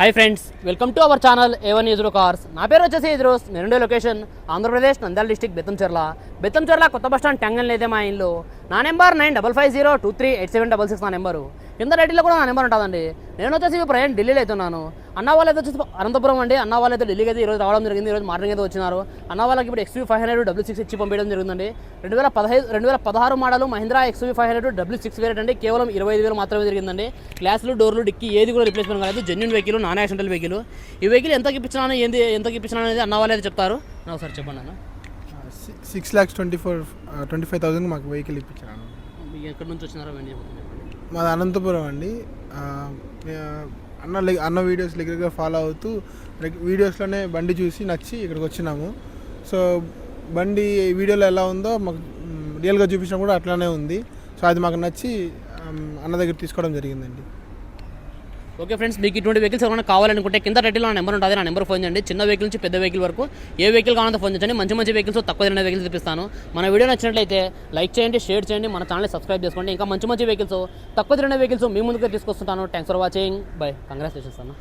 Hi friends welcome to our channel A one ISRO cars నా పేరు వచ్చేసి ఇద్రోస్. నేను లొకేషన్ ఆంధ్రప్రదేశ్ నంద్యాల డిస్టిక్ బెత్తంచెర్ల. బెత్తంచెర్ల కొత్త బస్ స్టాండ్ టెంగల్ లేదే మా ఇంట్లో నా number nine double five zero two three eight seven double six నా నెంబరు. కింద డైటీలో కూడా నా నెంబర్ ఉంటుందండి. నేను వచ్చేసి ప్రయాణం ఢిల్లీలో అవుతున్నాను. అన్న వాళ్ళు అయితే వచ్చేసి అనంతపురం అండి. అన్న వాళ్ళు అయితే ఢిల్లీకి అయితే ఈరోజు రావడం జరిగింది. ఈరోజు మార్నింగ్ అయితే వచ్చినారు. అన్న వాళ్ళకి ఇప్పుడు XUV five hundred W six ఇచ్చి పంపించడం జరిగిందండి. రెండు వేల పదహైదు రెండు వేల పదహారు model Mahindra XUV five hundred W six variant అండి. కేవలం ఇరవై ఐదు వేలు మాత్రమే జరిగిందండి. గ్లాసులు డోర్లు డిక్కి ఏది కూడా రిప్లేస్మెంట్ కాలేదు. Genuine vehicle non accidental vehicle ఈ వెహికల్ ఎంత ఇప్పించినా ఏంది ఎంత ఇప్పించినా అనేది అన్న వాళ్ళు అయితే చెప్తారు. నా ఒకసారి చెప్పండి అన్న. Six lakhs twenty four twenty five thousand మాకు వెహికల్ ఇప్పించాను మీకు ఎక్కడి నుంచి వచ్చినారో అవన్నీ మాది అనంతపురం అండి. అన్న అన్న వీడియోస్ రెగ్యులర్గా ఫాలో అవుతూ వీడియోస్లోనే బండి చూసి నచ్చి ఇక్కడికి వచ్చినాము. సో బండి వీడియోలో ఎలా ఉందో మాకు రియల్గా చూపించినా కూడా అట్లానే ఉంది. సో అది మాకు నచ్చి అన్న దగ్గర తీసుకోవడం జరిగిందండి. ఓకే ఫ్రెండ్స్ మీకు ఇటువంటి వెహికల్స్ ఏమైనా కావాలనుకుంటే కింద టైటిల్లో నా నెంబర్ ఉంటుంది నా నెంబర్ ఫోన్ చేయండి. చిన్న వెహికల్ నుంచి పెద్ద వెహికల్ వరకు ఏ వెహికల్ కావాలంటే ఫోన్ చేయండి. మంచి మంచి వెహికల్స్ తక్కువ తిరిగిన వెహికల్స్ తెప్పిస్తాను. మన వీడియో నచ్చినట్లయితే లైక్ చేయండి షేర్ చేయండి మన ఛానల్ సబ్స్క్రైబ్ చేసుకోండి. ఇంకా మంచి మంచి వెహికల్స్ తక్కువ తిరిగిన వెహికల్స్ మీ ముందుకు తీసుకొస్తుంటాను. Thanks for watching bye congratulations అన్న.